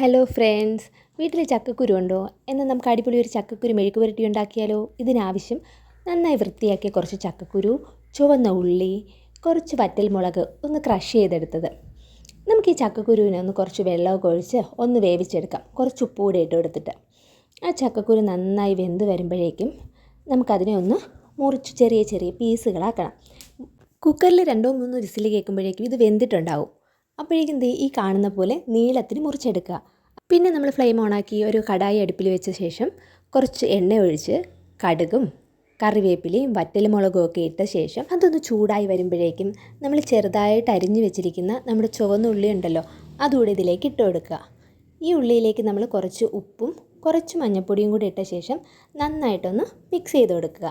Hello friends വീട്ടിൽ ചക്കക്കുരു ഉണ്ടോ? എന്നാൽ നമുക്ക് അടിപൊളി ഒരു ചക്കക്കുരു മെഴുക്ക് പുരട്ടി ഉണ്ടാക്കിയാലോ ഇതിനാവശ്യം നന്നായി വൃത്തിയാക്കിയ കുറച്ച് ചക്കക്കുരു ചുവന്ന ഉള്ളി കുറച്ച് വറ്റൽമുളക് ഒന്ന് ക്രഷ് ചെയ്തെടുത്തത്. നമുക്ക് ഈ ചക്കക്കുരുവിനെ ഒന്ന് കുറച്ച് വെള്ളമൊക്കെ ഒഴിച്ച് ഒന്ന് വേവിച്ചെടുക്കാം. കുറച്ച് ഉപ്പ് കൂടി ഇട്ട് കൊടുത്തിട്ട്. ആ ചക്കക്കുരു നന്നായി വെന്ത് വരുമ്പോഴേക്കും നമുക്കതിനെ ഒന്ന് മുറിച്ച് ചെറിയ ചെറിയ പീസുകളാക്കണം. കുക്കറിൽ രണ്ടോ മൂന്നോ വിസിൽ കേൾക്കുമ്പോഴേക്കും ഇത് വെന്തിട്ടുണ്ടാവും. അപ്പോഴേക്കും ദേ ഈ കാണുന്ന പോലെ നീളത്തിന് മുറിച്ചെടുക്കുക. പിന്നെ നമ്മൾ ഫ്ലെയിം ഓണാക്കി ഒരു കടായി അടുപ്പിൽ വെച്ച ശേഷം കുറച്ച് എണ്ണ ഒഴിച്ച് കടുകും കറിവേപ്പിലയും വറ്റൽമുളകും ഒക്കെ ഇട്ട ശേഷം അതൊന്ന് ചൂടായി വരുമ്പോഴേക്കും നമ്മൾ ചെറുതായിട്ട് അരിഞ്ഞു വെച്ചിരിക്കുന്ന നമ്മുടെ ചുവന്ന ഉള്ളി ഉണ്ടല്ലോ അതുകൂടി ഇതിലേക്ക് ഇട്ട് കൊടുക്കുക. ഈ ഉള്ളിയിലേക്ക് നമ്മൾ കുറച്ച് ഉപ്പും കുറച്ച് മഞ്ഞൾപ്പൊടിയും കൂടി ഇട്ട ശേഷം നന്നായിട്ടൊന്ന് മിക്സ് ചെയ്ത് കൊടുക്കുക.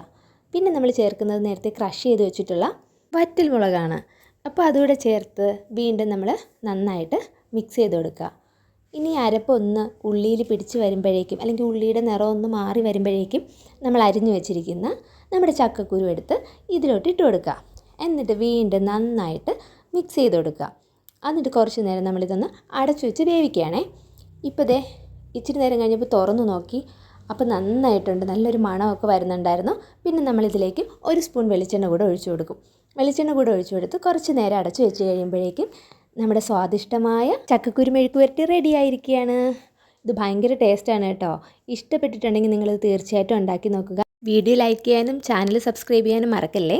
പിന്നെ നമ്മൾ ചേർക്കുന്നത് നേരത്തെ ക്രഷ് ചെയ്ത് വെച്ചിട്ടുള്ള വറ്റൽമുളകാണ്. അപ്പോൾ അതുകൂടെ ചേർത്ത് വീണ്ടും നമ്മൾ നന്നായിട്ട് മിക്സ് ചെയ്ത് കൊടുക്കുക. ഇനി അരപ്പൊന്ന് ഉള്ളിയിൽ പിടിച്ച് വരുമ്പോഴേക്കും അല്ലെങ്കിൽ ഉള്ളിയുടെ നിറം ഒന്ന് മാറി വരുമ്പോഴേക്കും നമ്മൾ അരിഞ്ഞു വെച്ചിരിക്കുന്ന നമ്മുടെ ചക്കക്കുരു എടുത്ത് ഇതിലോട്ട് ഇട്ട് കൊടുക്കുക. എന്നിട്ട് വീണ്ടും നന്നായിട്ട് മിക്സ് ചെയ്ത് കൊടുക്കുക. എന്നിട്ട് കുറച്ച് നേരം നമ്മളിതൊന്ന് അടച്ചു വെച്ച് വേവിക്കുകയാണേ. ഇപ്പോൾ ദേ ഇച്ചിരി നേരം കഴിഞ്ഞപ്പോൾ തുറന്നു നോക്കി. അപ്പോൾ നന്നായിട്ടുണ്ട്. നല്ലൊരു മണമൊക്കെ വരുന്നുണ്ടായിരുന്നു. പിന്നെ നമ്മളിതിലേക്ക് ഒരു സ്പൂൺ വെളിച്ചെണ്ണ കൂടെ ഒഴിച്ചു കൊടുക്കും. വെളിച്ചെണ്ണ കൂടെ ഒഴിച്ചു കൊടുത്ത് കുറച്ച് നേരം അടച്ചു വെച്ച് കഴിയുമ്പോഴേക്കും നമ്മുടെ സ്വാദിഷ്ടമായ ചക്കക്കുരു മെഴുക്ക് പുരട്ടി റെഡി ആയിരിക്കുകയാണ്. ഇത് ഭയങ്കര ടേസ്റ്റാണ് കേട്ടോ. ഇഷ്ടപ്പെട്ടിട്ടുണ്ടെങ്കിൽ നിങ്ങളിത് തീർച്ചയായിട്ടും ഉണ്ടാക്കി നോക്കുക. വീഡിയോ ലൈക്ക് ചെയ്യാനും ചാനൽ സബ്സ്ക്രൈബ് ചെയ്യാനും മറക്കല്ലേ?